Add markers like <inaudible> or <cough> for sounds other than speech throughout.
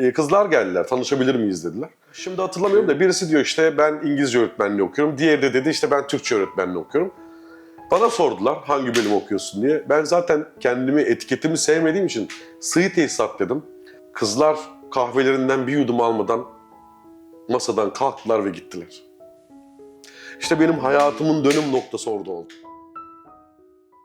e, kızlar geldiler tanışabilir miyiz dediler. Şimdi hatırlamıyorum da birisi diyor işte ben İngilizce öğretmenliği okuyorum. Diğeri de dedi işte ben Türkçe öğretmenliği okuyorum. Bana sordular hangi bölüm okuyorsun diye. Ben zaten kendimi etiketimi sevmediğim için sığ tesisat dedim. Kızlar kahvelerinden bir yudum almadan masadan kalktılar ve gittiler. İşte benim hayatımın dönüm noktası orada oldu.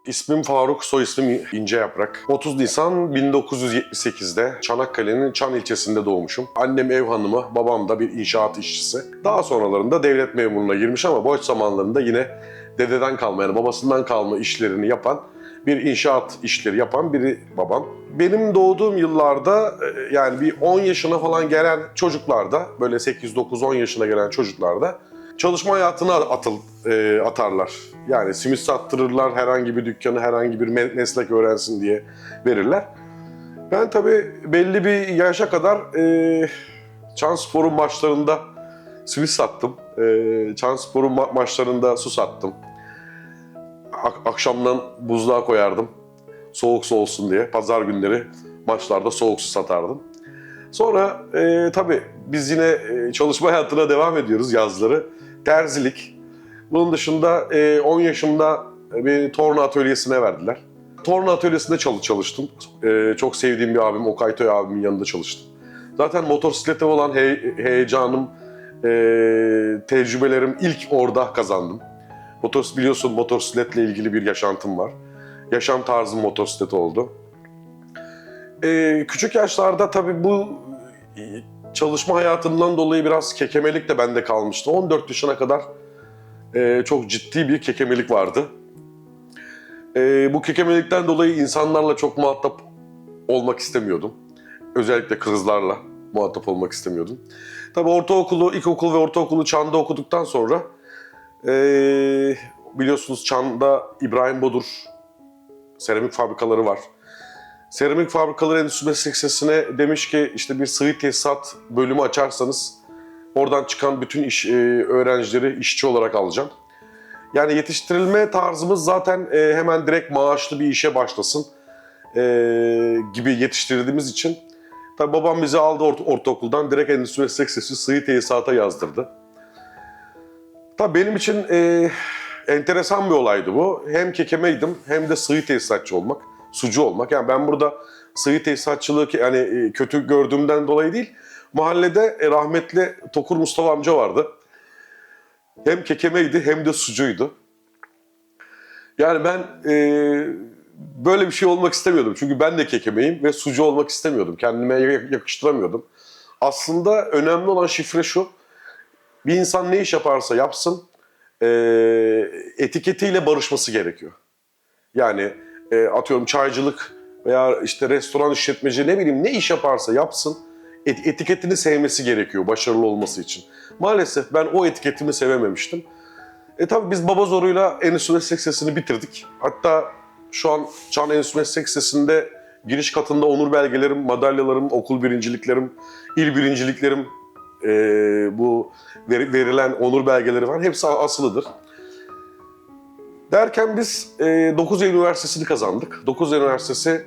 İsmim Faruk, soy ismim İnce Yaprak. 30 Nisan 1978'de Çanakkale'nin Çan ilçesinde doğmuşum. Annem ev hanımı, babam da bir inşaat işçisi. Daha sonralarında devlet memuruna girmiş ama boş zamanlarında yine dededen kalma yani babasından kalma işlerini yapan bir inşaat işleri yapan biri babam. Benim doğduğum yıllarda e, yani bir 10 yaşına falan gelen çocuklarda böyle 8-9-10 yaşına gelen çocuklarda çalışma hayatına atıl, e, atarlar. Yani simit sattırırlar, herhangi bir dükkanı, herhangi bir me- meslek öğrensin diye verirler. Ben tabii belli bir yaşa kadar e, Çanspor'un maçlarında simit sattım. E, Çanspor'un ma- maçlarında su sattım. Ak- akşamdan buzluğa koyardım. Soğuk su olsun diye. Pazar günleri maçlarda soğuk su satardım. Sonra e, tabii biz yine e, çalışma hayatına devam ediyoruz yazları. Terzilik. Bunun dışında e, 10 yaşımda bir torna atölyesine verdiler. Torna atölyesinde çalış çalıştım. E, çok sevdiğim bir abim, Okay Toy abimin yanında çalıştım. Zaten motosiklete olan hey- heyecanım, e, tecrübelerim ilk orada kazandım. Motor, biliyorsun motosikletle ilgili bir yaşantım var. Yaşam tarzım motosiklet oldu. Ee, küçük yaşlarda tabii bu e, çalışma hayatından dolayı biraz kekemelik de bende kalmıştı. 14 yaşına kadar e, çok ciddi bir kekemelik vardı. E, bu kekemelikten dolayı insanlarla çok muhatap olmak istemiyordum. Özellikle kızlarla muhatap olmak istemiyordum. Tabii ortaokulu, ilkokul ve ortaokulu Çan'da okuduktan sonra e, biliyorsunuz Çan'da İbrahim Bodur seramik fabrikaları var. Seramik Fabrikaları Endüstri Meslek demiş ki işte bir sıvı tesisat bölümü açarsanız oradan çıkan bütün iş, e, öğrencileri işçi olarak alacağım. Yani yetiştirilme tarzımız zaten e, hemen direkt maaşlı bir işe başlasın e, gibi yetiştirdiğimiz için tabii babam bizi aldı orta, ortaokuldan direkt Endüstri Meslek Lisesi sıvı tesisata yazdırdı. Tabii benim için e, enteresan bir olaydı bu. Hem kekemeydim hem de sıvı tesisatçı olmak, sucu olmak. Yani ben burada sıvı tesisatçılığı yani e, kötü gördüğümden dolayı değil, mahallede e, rahmetli Tokur Mustafa amca vardı. Hem kekemeydi hem de sucuydu. Yani ben e, böyle bir şey olmak istemiyordum. Çünkü ben de kekemeyim ve sucu olmak istemiyordum. Kendime yak- yakıştıramıyordum. Aslında önemli olan şifre şu. Bir insan ne iş yaparsa yapsın e, etiketiyle barışması gerekiyor. Yani e, atıyorum çaycılık veya işte restoran işletmeci ne bileyim ne iş yaparsa yapsın et- etiketini sevmesi gerekiyor başarılı olması için. Maalesef ben o etiketimi sevememiştim. E tabi biz baba zoruyla Endüstri Meslek Lisesi'ni bitirdik. Hatta şu an Çan Endüstri Meslek Lisesi'nde giriş katında onur belgelerim, madalyalarım, okul birinciliklerim, il birinciliklerim, e, bu veri- verilen onur belgeleri var. Hepsi asılıdır. Derken biz e, 9 Eylül Üniversitesi'ni kazandık. 9 Eylül Üniversitesi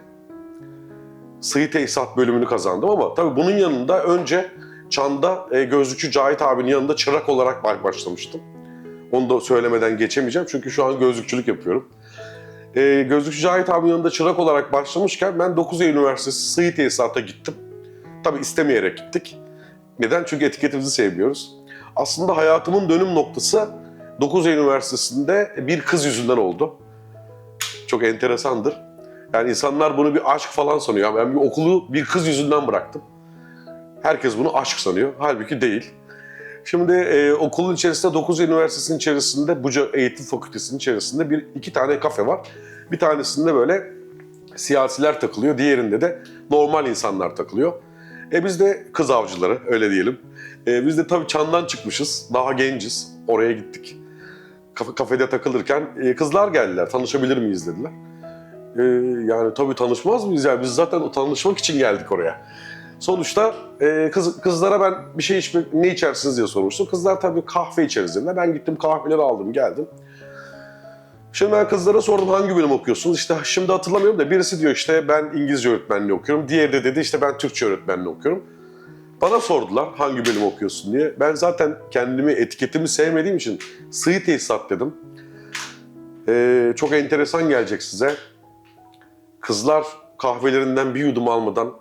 Sıvı Tesisat bölümünü kazandım ama tabii bunun yanında önce Çan'da e, gözlükçü Cahit abinin yanında çırak olarak baş- başlamıştım. Onu da söylemeden geçemeyeceğim çünkü şu an gözlükçülük yapıyorum. E, gözlükçü Cahit abinin yanında çırak olarak başlamışken ben 9 Eylül Üniversitesi Sıvı Tesisat'a gittim. Tabii istemeyerek gittik. Neden? Çünkü etiketimizi sevmiyoruz. Aslında hayatımın dönüm noktası 9 Eylül Üniversitesi'nde bir kız yüzünden oldu. Çok enteresandır. Yani insanlar bunu bir aşk falan sanıyor. Ben bir okulu bir kız yüzünden bıraktım. Herkes bunu aşk sanıyor. Halbuki değil. Şimdi e, okulun içerisinde 9 Eylül Üniversitesi'nin içerisinde Buca Eğitim Fakültesi'nin içerisinde bir iki tane kafe var. Bir tanesinde böyle siyasiler takılıyor. Diğerinde de normal insanlar takılıyor. E biz de kız avcıları öyle diyelim. E, biz de tabii çandan çıkmışız. Daha genciz. Oraya gittik. Kafe, kafede takılırken e, kızlar geldiler. Tanışabilir miyiz dediler. E, yani tabii tanışmaz mıyız ya? Biz zaten tanışmak için geldik oraya. Sonuçta e, kız, kızlara ben bir şey içmek, ne içersiniz diye sormuştum. Kızlar tabii kahve içeriz dediler. Ben gittim kahveleri aldım geldim. Şimdi ben kızlara sordum hangi bölüm okuyorsunuz? İşte şimdi hatırlamıyorum da birisi diyor işte ben İngilizce öğretmenliği okuyorum. Diğeri de dedi işte ben Türkçe öğretmenliği okuyorum. Bana sordular hangi bölüm okuyorsun diye. Ben zaten kendimi, etiketimi sevmediğim için sığ tesisat dedim. Ee, çok enteresan gelecek size. Kızlar kahvelerinden bir yudum almadan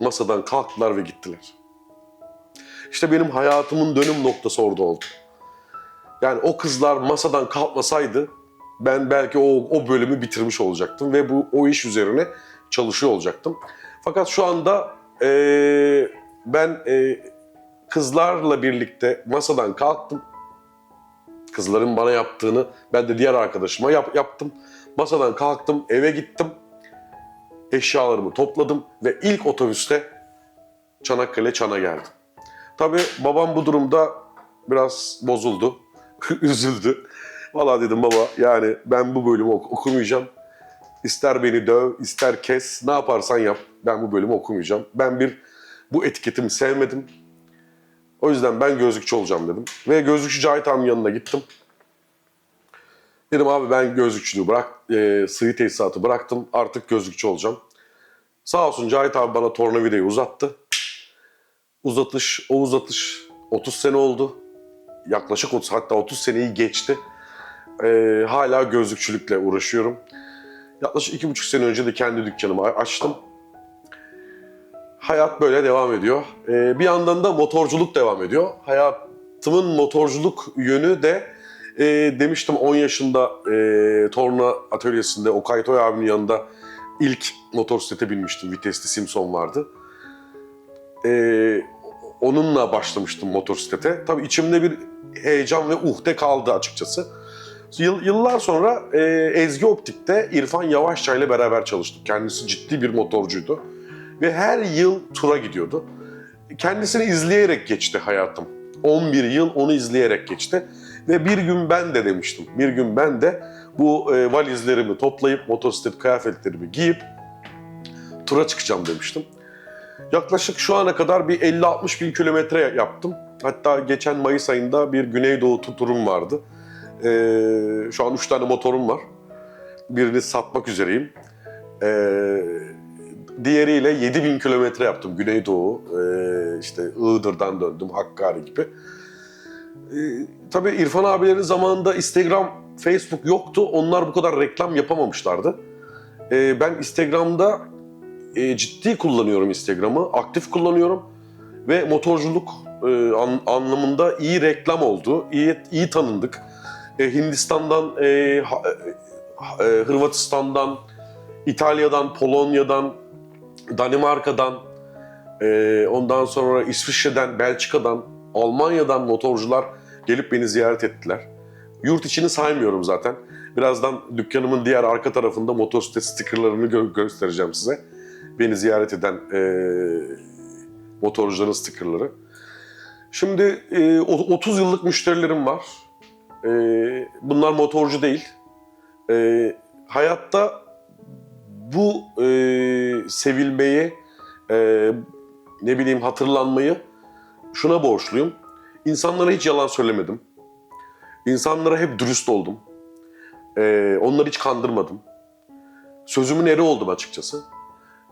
masadan kalktılar ve gittiler. İşte benim hayatımın dönüm noktası orada oldu. Yani o kızlar masadan kalkmasaydı ben belki o, o bölümü bitirmiş olacaktım ve bu o iş üzerine çalışıyor olacaktım. Fakat şu anda eee, ben eee, kızlarla birlikte masadan kalktım. Kızların bana yaptığını ben de diğer arkadaşıma yap, yaptım. Masadan kalktım, eve gittim. Eşyalarımı topladım ve ilk otobüste Çanakkale Çan'a geldim. Tabii babam bu durumda biraz bozuldu, <laughs> üzüldü. Valla dedim baba yani ben bu bölümü ok- okumayacağım. İster beni döv, ister kes, ne yaparsan yap. Ben bu bölümü okumayacağım. Ben bir bu etiketimi sevmedim. O yüzden ben gözlükçü olacağım dedim. Ve gözlükçü Cahit abinin yanına gittim. Dedim abi ben gözlükçülüğü bırak, e, sıvı tesisatı bıraktım. Artık gözlükçü olacağım. Sağ olsun Cahit abi bana tornavidayı uzattı. Uzatış, o uzatış 30 sene oldu. Yaklaşık 30, hatta 30 seneyi geçti. Ee, hala gözlükçülükle uğraşıyorum. Yaklaşık iki buçuk sene önce de kendi dükkanımı açtım. Hayat böyle devam ediyor. Ee, bir yandan da motorculuk devam ediyor. Hayatımın motorculuk yönü de e, demiştim 10 yaşında e, torna atölyesinde Okay Toy abinin yanında ilk motosiklete binmiştim. Vitesli Simpson vardı. Ee, onunla başlamıştım motosiklete. Tabii içimde bir heyecan ve uhde kaldı açıkçası. Yıl- yıllar sonra e, Ezgi Optik'te İrfan Yavaşça ile beraber çalıştık. Kendisi ciddi bir motorcuydu. Ve her yıl tura gidiyordu. Kendisini izleyerek geçti hayatım. 11 yıl onu izleyerek geçti. Ve bir gün ben de demiştim. Bir gün ben de bu e, valizlerimi toplayıp motosiklet kıyafetlerimi giyip tura çıkacağım demiştim. Yaklaşık şu ana kadar bir 50-60 bin kilometre yaptım. Hatta geçen Mayıs ayında bir Güneydoğu tu- turum vardı. Ee, şu an 3 tane motorum var. Birini satmak üzereyim. Ee, diğeriyle 7 bin kilometre yaptım Güneydoğu. Ee, işte Iğdır'dan döndüm, Hakkari gibi. Ee, tabii İrfan abilerin zamanında Instagram, Facebook yoktu. Onlar bu kadar reklam yapamamışlardı. Ee, ben Instagram'da e, ciddi kullanıyorum Instagram'ı, aktif kullanıyorum ve motorculuk e, an- anlamında iyi reklam oldu, iyi iyi tanındık. E, Hindistan'dan, e, ha- e, e, Hırvatistan'dan, İtalya'dan, Polonya'dan, Danimarka'dan, e, ondan sonra İsviçre'den, Belçika'dan, Almanya'dan motorcular gelip beni ziyaret ettiler. Yurt içini saymıyorum zaten. Birazdan dükkanımın diğer arka tarafında motosiklet stikerlerini gö- göstereceğim size beni ziyaret eden e, motorcuların stickerları. Şimdi e, o- 30 yıllık müşterilerim var. E, bunlar motorcu değil. E, hayatta bu e, sevilmeyi, e, ne bileyim hatırlanmayı şuna borçluyum. İnsanlara hiç yalan söylemedim. İnsanlara hep dürüst oldum. E, onları hiç kandırmadım. Sözümün eri oldum açıkçası.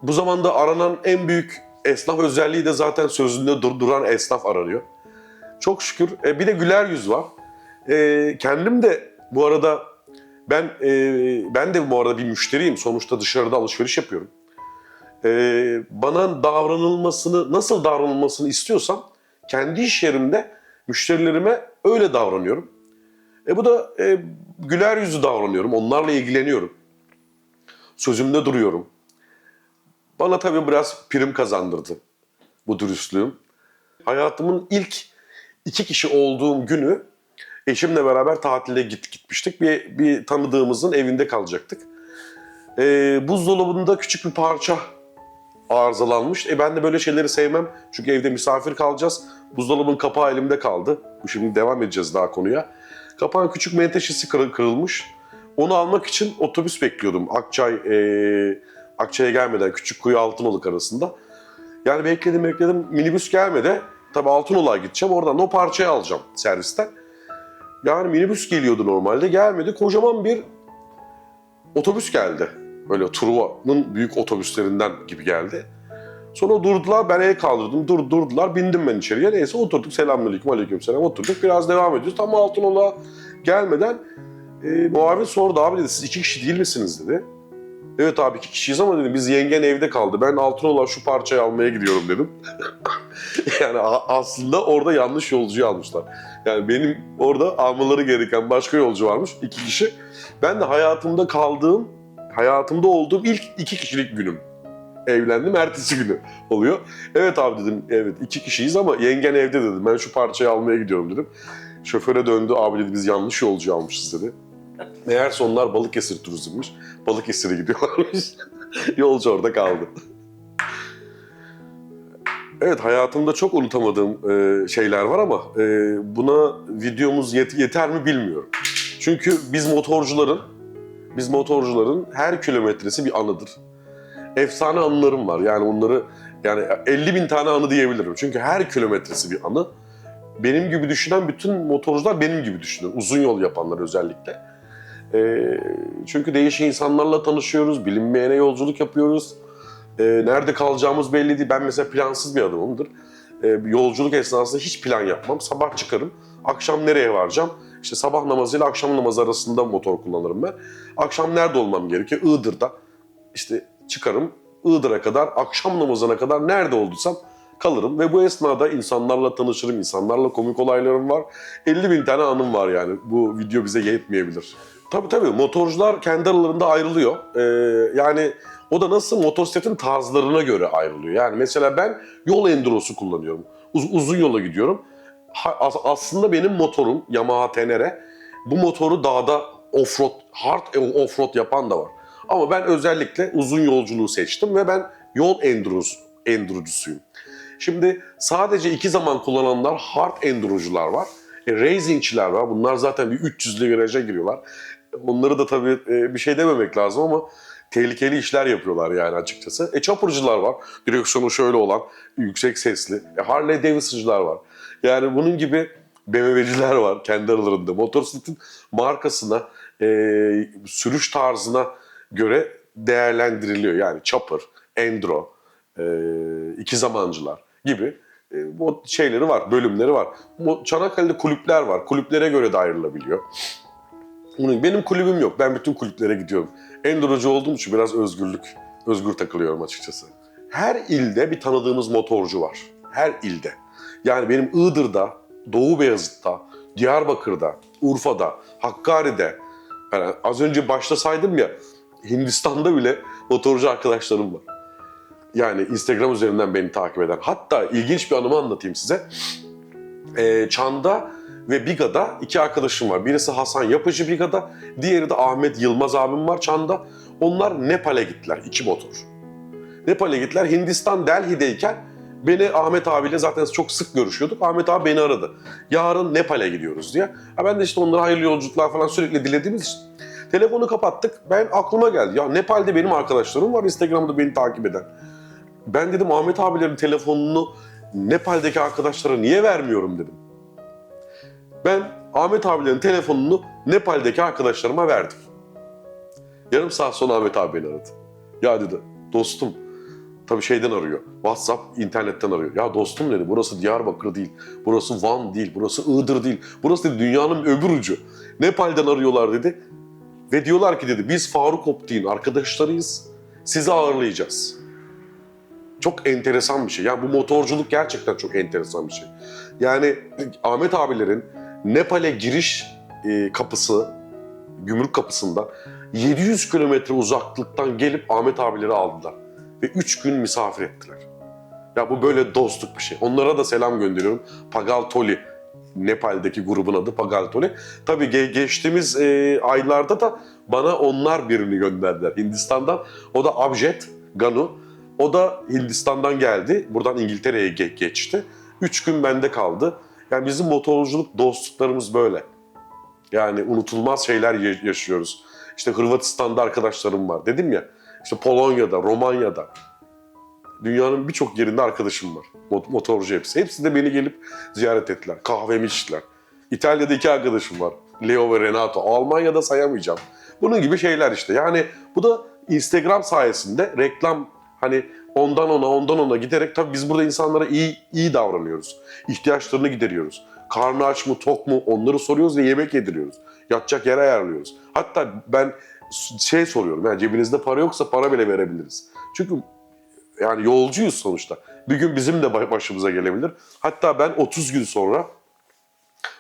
Bu zamanda aranan en büyük esnaf özelliği de zaten sözünde dur- duran esnaf aranıyor. Çok şükür. E, bir de güler yüz var. E, kendim de bu arada ben e, ben de bu arada bir müşteriyim. Sonuçta dışarıda alışveriş yapıyorum. E, bana davranılmasını, nasıl davranılmasını istiyorsam kendi iş yerimde müşterilerime öyle davranıyorum. E bu da e, güler yüzlü davranıyorum. Onlarla ilgileniyorum. Sözümde duruyorum. Bana tabii biraz prim kazandırdı bu dürüstlüğüm. Hayatımın ilk iki kişi olduğum günü eşimle beraber tatile git gitmiştik. Bir, bir tanıdığımızın evinde kalacaktık. Ee, buzdolabında küçük bir parça arızalanmış. E ben de böyle şeyleri sevmem. Çünkü evde misafir kalacağız. Buzdolabının kapağı elimde kaldı. Şimdi devam edeceğiz daha konuya. Kapağın küçük menteşesi kırı- kırılmış. Onu almak için otobüs bekliyordum. Akçay, e, Akçay'a gelmeden küçük kuyu Altınoluk arasında. Yani bekledim bekledim minibüs gelmedi. Tabii Altınoluk'a gideceğim oradan o parçayı alacağım servisten. Yani minibüs geliyordu normalde gelmedi. Kocaman bir otobüs geldi. Böyle Truva'nın büyük otobüslerinden gibi geldi. Sonra durdular, ben el kaldırdım, dur, durdular, bindim ben içeriye. Neyse oturduk, selamünaleyküm, aleykümselam oturduk. Biraz devam ediyoruz. Tam Altınoluk'a gelmeden e, muavin sordu, abi dedi siz iki kişi değil misiniz dedi. Evet abi iki kişiyiz ama dedim biz yengen evde kaldı. Ben Altınoluk'a şu parçayı almaya gidiyorum dedim. <laughs> yani aslında orada yanlış yolcuyu almışlar. Yani benim orada almaları gereken başka yolcu varmış, iki kişi. Ben de hayatımda kaldığım, hayatımda olduğum ilk iki kişilik günüm. Evlendim, ertesi günü oluyor. Evet abi dedim, evet iki kişiyiz ama yengen evde dedim. Ben şu parçayı almaya gidiyorum dedim. Şoföre döndü, abi dedi biz yanlış yolcu almışız dedi. Meğerse onlar Balıkesir turizmmiş. Balıkesir'e gidiyorlarmış. <laughs> Yolcu orada kaldı. Evet hayatımda çok unutamadığım e, şeyler var ama e, buna videomuz yet- yeter mi bilmiyorum. Çünkü biz motorcuların biz motorcuların her kilometresi bir anıdır. Efsane anılarım var. Yani onları yani 50 bin tane anı diyebilirim. Çünkü her kilometresi bir anı. Benim gibi düşünen bütün motorcular benim gibi düşünüyor. Uzun yol yapanlar özellikle. Ee, çünkü değişik insanlarla tanışıyoruz, bilinmeyene yolculuk yapıyoruz. Ee, nerede kalacağımız belli değil. Ben mesela plansız bir adamımdır. Ee, yolculuk esnasında hiç plan yapmam. Sabah çıkarım, akşam nereye varacağım? İşte sabah namazıyla akşam namazı arasında motor kullanırım ben. Akşam nerede olmam gerekiyor? Iğdır'da. İşte çıkarım, Iğdır'a kadar, akşam namazına kadar nerede olduysam kalırım. Ve bu esnada insanlarla tanışırım, insanlarla komik olaylarım var. 50 bin tane anım var yani. Bu video bize yetmeyebilir. Tabii tabii motorcular kendi aralarında ayrılıyor. Ee, yani o da nasıl motosikletin tarzlarına göre ayrılıyor. Yani mesela ben yol endurosu kullanıyorum. Uz- uzun yola gidiyorum. Ha- as- aslında benim motorum Yamaha Tenere. Bu motoru dağda offroad, hard offroad yapan da var. Ama ben özellikle uzun yolculuğu seçtim ve ben yol endurosu, endurocusuyum. Şimdi sadece iki zaman kullananlar hard endurocular var. E, racingçiler var. Bunlar zaten bir 300'lü viraja giriyorlar. Onları da tabii e, bir şey dememek lazım ama tehlikeli işler yapıyorlar yani açıkçası. E chopper'cılar var. Direksiyonu şöyle olan, yüksek sesli. E, Harley Davidson'cılar var. Yani bunun gibi BMW'ciler var kendi aralarında. Motosikletin markasına, e, sürüş tarzına göre değerlendiriliyor. Yani chopper, enduro, e, iki zamancılar gibi e, şeyleri var, bölümleri var. Çanakkale'de kulüpler var. Kulüplere göre de ayrılabiliyor. Bunun- Benim kulübüm yok. Ben bütün kulüplere gidiyorum. Endurocu olduğum için biraz özgürlük, özgür takılıyorum açıkçası. Her ilde bir tanıdığımız motorcu var. Her ilde. Yani benim Iğdır'da, Doğu Beyazıt'ta, Diyarbakır'da, Urfa'da, Hakkari'de, yani az önce başta saydım ya, Hindistan'da bile motorcu arkadaşlarım var. Yani Instagram üzerinden beni takip eden. Hatta ilginç bir anımı anlatayım size. Ee, Çan'da ve Biga'da iki arkadaşım var. Birisi Hasan Yapıcı Biga'da, diğeri de Ahmet Yılmaz abim var Çan'da. Onlar Nepal'e gittiler, iki motor. Nepal'e gittiler. Hindistan Delhi'deyken beni Ahmet abiyle zaten çok sık görüşüyorduk. Ahmet abi beni aradı. Yarın Nepal'e gidiyoruz diye. Ha ben de işte onlara hayırlı yolculuklar falan sürekli dilediğimiz için. Telefonu kapattık. Ben aklıma geldi. Ya Nepal'de benim arkadaşlarım var Instagram'da beni takip eden. Ben dedim Ahmet abilerin telefonunu Nepal'deki arkadaşlara niye vermiyorum dedim. Ben Ahmet abilerin telefonunu Nepal'deki arkadaşlarıma verdim. Yarım saat sonra Ahmet abi beni aradı. Ya dedi dostum tabii şeyden arıyor. WhatsApp internetten arıyor. Ya dostum dedi burası Diyarbakır değil. Burası Van değil. Burası Iğdır değil. Burası dedi dünyanın öbür ucu. Nepal'den arıyorlar dedi. Ve diyorlar ki dedi biz Faruk Optik'in arkadaşlarıyız. Sizi ağırlayacağız. Çok enteresan bir şey. Yani bu motorculuk gerçekten çok enteresan bir şey. Yani Ahmet abilerin Nepal'e giriş e, kapısı, gümrük kapısında 700 kilometre uzaklıktan gelip Ahmet abileri aldılar. Ve 3 gün misafir ettiler. Ya bu böyle dostluk bir şey. Onlara da selam gönderiyorum. Pagal Toli, Nepal'deki grubun adı Pagal Toli. Tabii ge- geçtiğimiz e, aylarda da bana onlar birini gönderdiler Hindistan'dan. O da Abjet Ganu. O da Hindistan'dan geldi. Buradan İngiltere'ye ge- geçti. Üç gün bende kaldı. Yani bizim motorculuk dostluklarımız böyle. Yani unutulmaz şeyler ya- yaşıyoruz. İşte Hırvatistan'da arkadaşlarım var. Dedim ya, işte Polonya'da, Romanya'da. Dünyanın birçok yerinde arkadaşım var. Mot- Motorcu hepsi. Hepsi de beni gelip ziyaret ettiler. Kahvemi içtiler. İtalya'da iki arkadaşım var. Leo ve Renato. Almanya'da sayamayacağım. Bunun gibi şeyler işte. Yani bu da Instagram sayesinde reklam hani Ondan ona, ondan ona giderek tabii biz burada insanlara iyi iyi davranıyoruz. İhtiyaçlarını gideriyoruz. Karnı aç mı, tok mu onları soruyoruz ve yemek yediriyoruz. Yatacak yer ayarlıyoruz. Hatta ben şey soruyorum yani cebinizde para yoksa para bile verebiliriz. Çünkü yani yolcuyuz sonuçta. Bir gün bizim de başımıza gelebilir. Hatta ben 30 gün sonra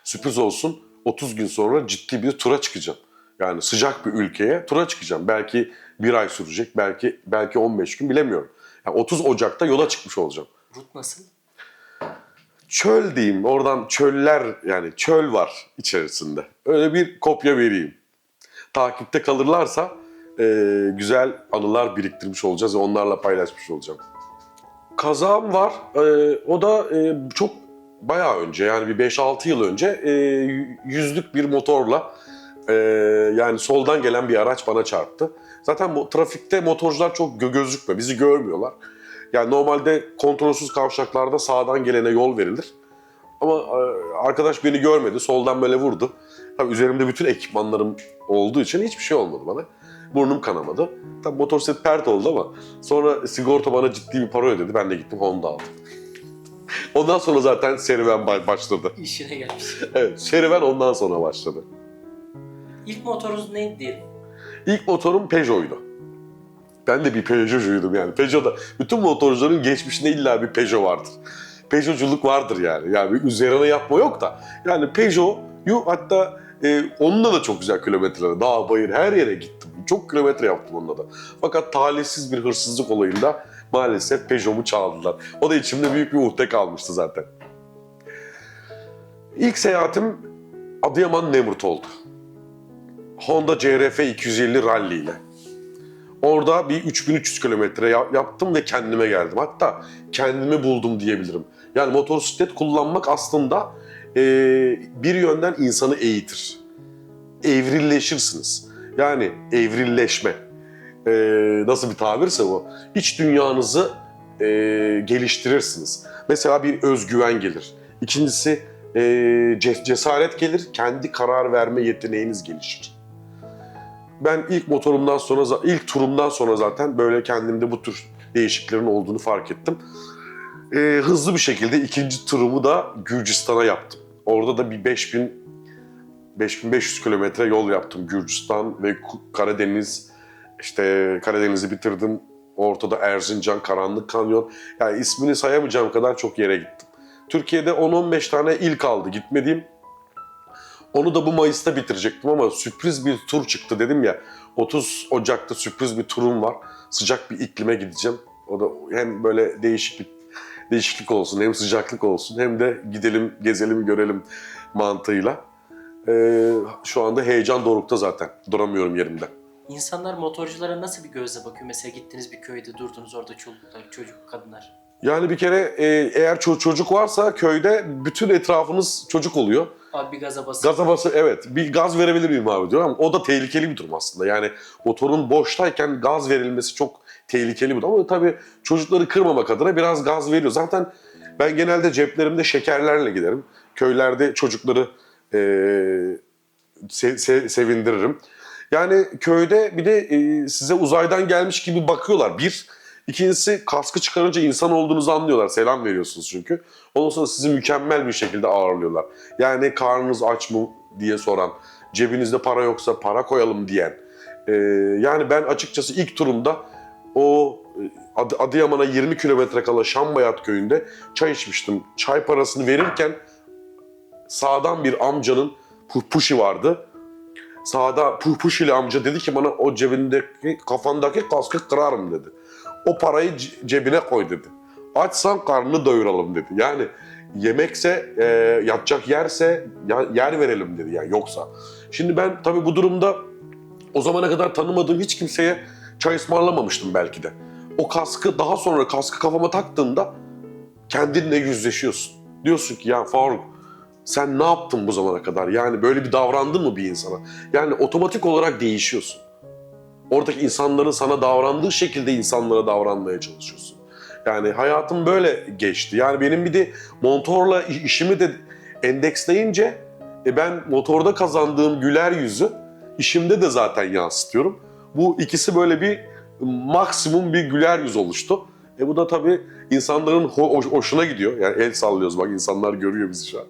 sürpriz olsun 30 gün sonra ciddi bir tura çıkacağım. Yani sıcak bir ülkeye tura çıkacağım. Belki bir ay sürecek, belki belki 15 gün bilemiyorum. Yani 30 Ocak'ta yola çıkmış olacağım. Rut nasıl? Çöl diyeyim, oradan çöller yani çöl var içerisinde. Öyle bir kopya vereyim. Takipte kalırlarsa e, güzel anılar biriktirmiş olacağız ve onlarla paylaşmış olacağım. Kazağım var. E, o da e, çok bayağı önce yani bir 5-6 yıl önce e, yüzlük bir motorla e, yani soldan gelen bir araç bana çarptı. Zaten bu trafikte motorcular çok gö- gözükmüyor, bizi görmüyorlar. Yani normalde kontrolsüz kavşaklarda sağdan gelene yol verilir. Ama e, arkadaş beni görmedi, soldan böyle vurdu. Tabii üzerimde bütün ekipmanlarım olduğu için hiçbir şey olmadı bana. Burnum kanamadı. Tabii motosiklet pert oldu ama sonra sigorta bana ciddi bir para ödedi. Ben de gittim Honda aldım. <laughs> Ondan sonra zaten serüven ba- başladı. İşine gelmiş. Evet, serüven ondan sonra başladı. İlk motorunuz neydi? İlk motorum Peugeot'uydu. Ben de bir Peugeot'cuydum yani. Peugeot'da bütün motorcuların geçmişinde illa bir Peugeot vardır. Peugeot'culuk vardır yani. Yani üzerine yapma yok da. Yani Peugeot'yu hatta e, onunla da çok güzel kilometrelere, dağ, bayır her yere gittim. Çok kilometre yaptım onunla da. Fakat talihsiz bir hırsızlık olayında maalesef Peugeot'umu çaldılar. O da içimde büyük bir uhde kalmıştı zaten. İlk seyahatim Adıyaman Nemrut oldu. Honda CRF 250 Rally ile. Orada bir 3300 kilometre ya- yaptım ve kendime geldim. Hatta kendimi buldum diyebilirim. Yani motosiklet kullanmak aslında e, bir yönden insanı eğitir. Evrilleşirsiniz. Yani evrilleşme. E, nasıl bir tabirse bu. İç dünyanızı e, geliştirirsiniz. Mesela bir özgüven gelir. İkincisi e, ce- cesaret gelir. Kendi karar verme yeteneğiniz gelişir ben ilk motorumdan sonra, ilk turumdan sonra zaten böyle kendimde bu tür değişikliklerin olduğunu fark ettim. Ee, hızlı bir şekilde ikinci turumu da Gürcistan'a yaptım. Orada da bir 5000 5500 kilometre yol yaptım Gürcistan ve Karadeniz. İşte Karadeniz'i bitirdim. Ortada Erzincan, Karanlık Kanyon. Yani ismini sayamayacağım kadar çok yere gittim. Türkiye'de 10-15 tane il kaldı gitmediğim. Onu da bu Mayıs'ta bitirecektim ama sürpriz bir tur çıktı dedim ya. 30 Ocak'ta sürpriz bir turum var. Sıcak bir iklime gideceğim. O da hem böyle değişik bir değişiklik olsun, hem sıcaklık olsun hem de gidelim, gezelim, görelim mantığıyla. Ee, şu anda heyecan dorukta zaten. Duramıyorum yerimde. İnsanlar motorculara nasıl bir gözle bakıyor? Mesela gittiniz bir köyde durdunuz orada çocuklar, çocuk, kadınlar. Yani bir kere e, eğer ço- çocuk varsa köyde bütün etrafınız çocuk oluyor. Abi bir gaza basın. Gaza bası evet bir gaz verebilir miyim abi diyor ama o da tehlikeli bir durum aslında. Yani motorun boştayken gaz verilmesi çok tehlikeli bir durum ama tabii çocukları kırmamak adına biraz gaz veriyor. Zaten ben genelde ceplerimde şekerlerle giderim. Köylerde çocukları eee, se- se- sevindiririm. Yani köyde bir de e, size uzaydan gelmiş gibi bakıyorlar. Bir, ikincisi kaskı çıkarınca insan olduğunuzu anlıyorlar. Selam veriyorsunuz çünkü. Ondan sonra sizi mükemmel bir şekilde ağırlıyorlar. Yani karnınız aç mı diye soran, cebinizde para yoksa para koyalım diyen. Ee, yani ben açıkçası ilk turumda o e, Ad- Adıyaman'a 20 kilometre kala Şambayat köyünde çay içmiştim. Çay parasını verirken sağdan bir amcanın puhpuşi vardı. Sağda puhpuşili amca dedi ki bana o cebindeki kafandaki kaskı kırarım dedi. O parayı cebine koy dedi. Açsan karnını doyuralım dedi. Yani yemekse, e, yatacak yerse ya- yer verelim dedi yani yoksa. Şimdi ben tabii bu durumda o zamana kadar tanımadığım hiç kimseye çay ısmarlamamıştım belki de. O kaskı daha sonra kaskı kafama taktığımda kendinle yüzleşiyorsun. Diyorsun ki ya Faruk sen ne yaptın bu zamana kadar? Yani böyle bir davrandın mı bir insana? Yani otomatik olarak değişiyorsun. Oradaki insanların sana davrandığı şekilde insanlara davranmaya çalışıyorsun. Yani hayatım böyle geçti. Yani benim bir de motorla işimi de endeksleyince e ben motorda kazandığım güler yüzü işimde de zaten yansıtıyorum. Bu ikisi böyle bir maksimum bir güler yüz oluştu. E bu da tabii insanların ho- hoş- hoşuna gidiyor. Yani el sallıyoruz bak insanlar görüyor bizi şu an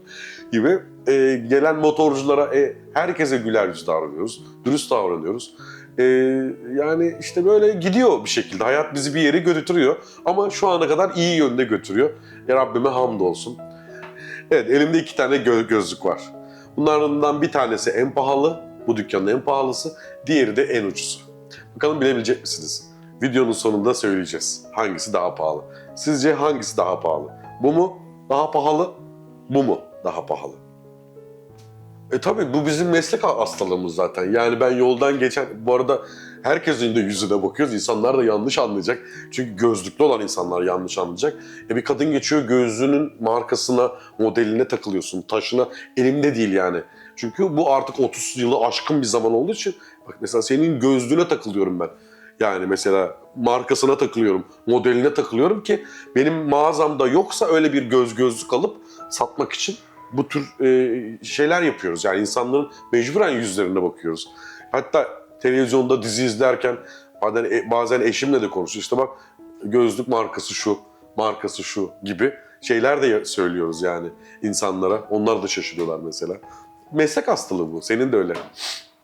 gibi. E, gelen motorculara e, herkese güler yüz davranıyoruz. Dürüst davranıyoruz. E, yani işte böyle gidiyor bir şekilde. Hayat bizi bir yere götürüyor. Ama şu ana kadar iyi yönde götürüyor. Ya Rabbime hamdolsun. Evet elimde iki tane gö- gözlük var. Bunlardan bir tanesi en pahalı. Bu dükkanın en pahalısı. Diğeri de en ucuzu. Bakalım bilebilecek misiniz? Videonun sonunda söyleyeceğiz. Hangisi daha pahalı? Sizce hangisi daha pahalı? Bu mu daha pahalı? Bu mu daha pahalı? E tabii bu bizim meslek hastalığımız zaten. Yani ben yoldan geçen, bu arada herkesin de yüzüne bakıyoruz. İnsanlar da yanlış anlayacak. Çünkü gözlüklü olan insanlar yanlış anlayacak. E bir kadın geçiyor gözlüğünün markasına, modeline takılıyorsun. Taşına elimde değil yani. Çünkü bu artık 30 yılı aşkın bir zaman olduğu için bak mesela senin gözlüğüne takılıyorum ben. Yani mesela markasına takılıyorum, modeline takılıyorum ki benim mağazamda yoksa öyle bir göz gözlük alıp satmak için bu tür e, şeyler yapıyoruz. Yani insanların mecburen yüzlerine bakıyoruz. Hatta televizyonda dizi izlerken bazen, e, bazen eşimle de konuşuyoruz. İşte bak gözlük markası şu, markası şu gibi şeyler de söylüyoruz yani insanlara. Onlar da şaşırıyorlar mesela. Meslek hastalığı bu. Senin de öyle.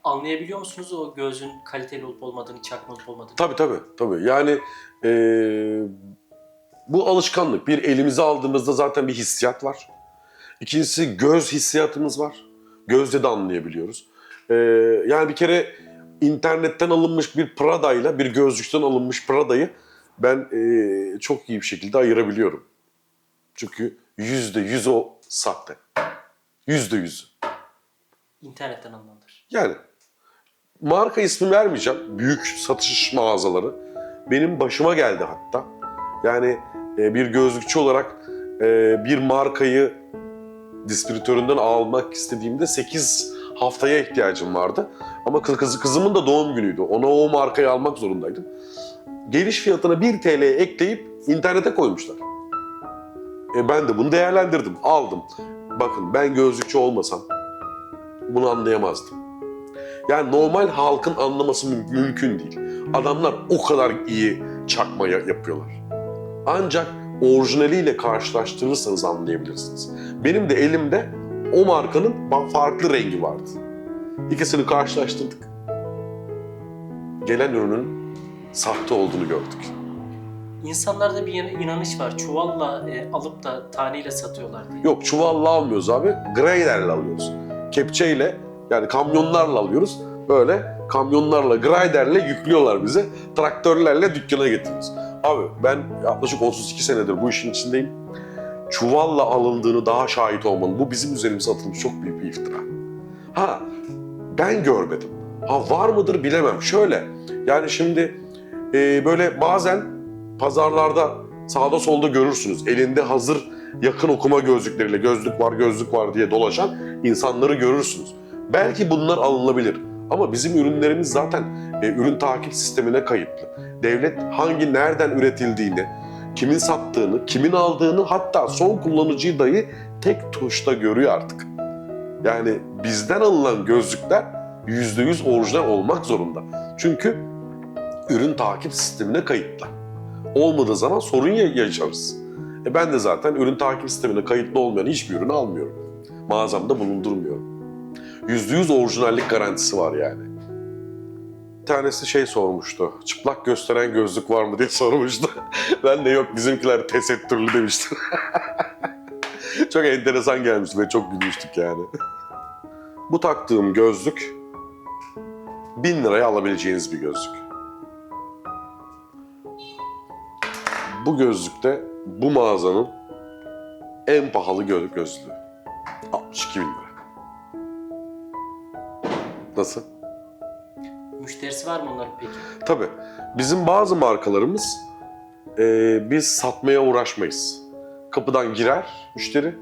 Anlayabiliyor musunuz o gözün kaliteli olup olmadığını, çakma olup olmadığını? Tabii tabii. tabii. Yani e, bu alışkanlık. Bir elimize aldığımızda zaten bir hissiyat var. İkincisi göz hissiyatımız var. Gözle de anlayabiliyoruz. E, yani bir kere internetten alınmış bir Prada ile bir gözlükten alınmış Prada'yı ben e, çok iyi bir şekilde ayırabiliyorum. Çünkü yüzde yüz o sahte. Yüzde yüz. İnternetten alınandır. Yani marka ismi vermeyeceğim. Büyük satış mağazaları. Benim başıma geldi hatta. Yani e, bir gözlükçü olarak e, bir markayı distribütöründen almak istediğimde 8 haftaya ihtiyacım vardı. Ama kız, kız- kızımın da doğum günüydü. Ona o markayı almak zorundaydım. Geliş fiyatına 1 TL ekleyip internete koymuşlar. E ben de bunu değerlendirdim, aldım. Bakın ben gözlükçü olmasam bunu anlayamazdım. Yani normal halkın anlaması mü- mümkün değil. Adamlar o kadar iyi çakma ya- yapıyorlar. Ancak orijinaliyle karşılaştırırsanız anlayabilirsiniz. Benim de elimde o markanın farklı rengi vardı. İkisini karşılaştırdık. Gelen ürünün sahte olduğunu gördük. İnsanlarda bir inanış var. Çuvalla e, alıp da taneyle satıyorlar diye. Yok çuvalla almıyoruz abi. Graderle alıyoruz. Kepçeyle yani kamyonlarla alıyoruz. Böyle kamyonlarla, graderle yüklüyorlar bize. Traktörlerle dükkana getiriyoruz. Abi ben yaklaşık 32 senedir bu işin içindeyim. Çuvalla alındığını daha şahit olmanın bu bizim üzerimize atılmış çok büyük bir iftira. Ha ben görmedim. Ha var mıdır bilemem. Şöyle yani şimdi e, böyle bazen pazarlarda sağda solda görürsünüz. Elinde hazır yakın okuma gözlükleriyle gözlük var gözlük var diye dolaşan insanları görürsünüz. Belki bunlar alınabilir. Ama bizim ürünlerimiz zaten e, ürün takip sistemine kayıtlı. Devlet hangi nereden üretildiğini, kimin sattığını, kimin aldığını hatta son kullanıcıyı dahi tek tuşta görüyor artık. Yani bizden alınan gözlükler %100 orijinal olmak zorunda. Çünkü ürün takip sistemine kayıtlı. Olmadığı zaman sorun ya- yaşarız. E ben de zaten ürün takip sistemine kayıtlı olmayan hiçbir ürünü almıyorum. Mağazamda bulundurmuyorum. %100 orijinallik garantisi var yani. Bir tanesi şey sormuştu. Çıplak gösteren gözlük var mı diye sormuştu. <laughs> ben de yok bizimkiler tesettürlü demiştim. <laughs> çok enteresan gelmişti ve çok gülmüştük yani. <laughs> Bu taktığım gözlük 1000 liraya alabileceğiniz bir gözlük. Bu gözlükte bu mağazanın en pahalı gö- gözlüğü. 62 bin lira. Nasıl? Müşterisi var mı onların peki? Tabii. Bizim bazı markalarımız e, biz satmaya uğraşmayız. Kapıdan girer müşteri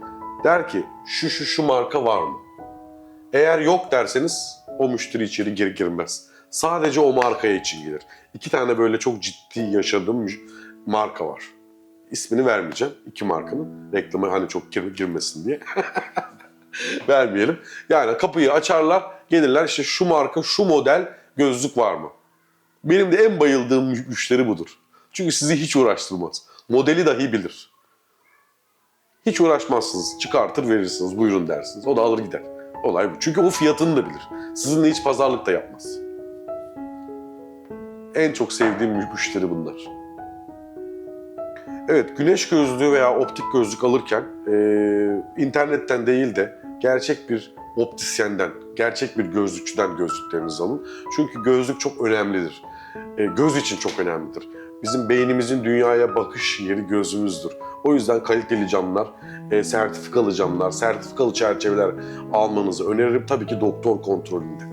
der ki şu şu şu marka var mı? Eğer yok derseniz o müşteri içeri gir girmez. Sadece o markaya için gelir. İki tane böyle çok ciddi yaşadığım marka var. İsmini vermeyeceğim. İki markanın reklamı hani çok gir- girmesin diye. <laughs> <laughs> Vermeyelim. Yani kapıyı açarlar, gelirler işte şu marka, şu model gözlük var mı? Benim de en bayıldığım mü- müşteri budur. Çünkü sizi hiç uğraştırmaz. Modeli dahi bilir. Hiç uğraşmazsınız. Çıkartır verirsiniz. Buyurun dersiniz. O da alır gider. Olay bu. Çünkü o fiyatını da bilir. Sizinle hiç pazarlık da yapmaz. En çok sevdiğim müşteri bunlar. Evet, güneş gözlüğü veya optik gözlük alırken eee, internetten değil de gerçek bir optisyenden, gerçek bir gözlükçüden gözlüklerinizi alın. Çünkü gözlük çok önemlidir. E, göz için çok önemlidir. Bizim beynimizin dünyaya bakış yeri gözümüzdür. O yüzden kaliteli camlar, e, sertifikalı camlar, sertifikalı çerçeveler almanızı öneririm. Tabii ki doktor kontrolünde.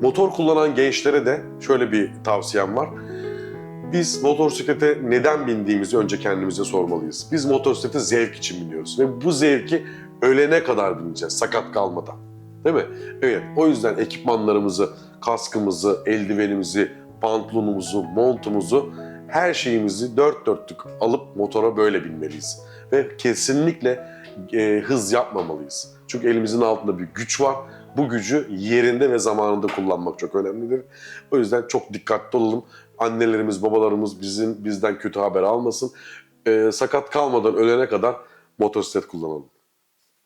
Motor kullanan gençlere de şöyle bir tavsiyem var. Biz motosiklete neden bindiğimizi önce kendimize sormalıyız. Biz motosiklete zevk için biniyoruz ve bu zevki ölene kadar bineceğiz sakat kalmadan. Değil mi? Evet. O yüzden ekipmanlarımızı, kaskımızı, eldivenimizi, pantolonumuzu, montumuzu, her şeyimizi dört dörtlük alıp motora böyle binmeliyiz. Ve kesinlikle e, hız yapmamalıyız. Çünkü elimizin altında bir güç var. Bu gücü yerinde ve zamanında kullanmak çok önemlidir. O yüzden çok dikkatli olalım. Annelerimiz, babalarımız bizim bizden kötü haber almasın. E, sakat kalmadan ölene kadar motosiklet kullanalım.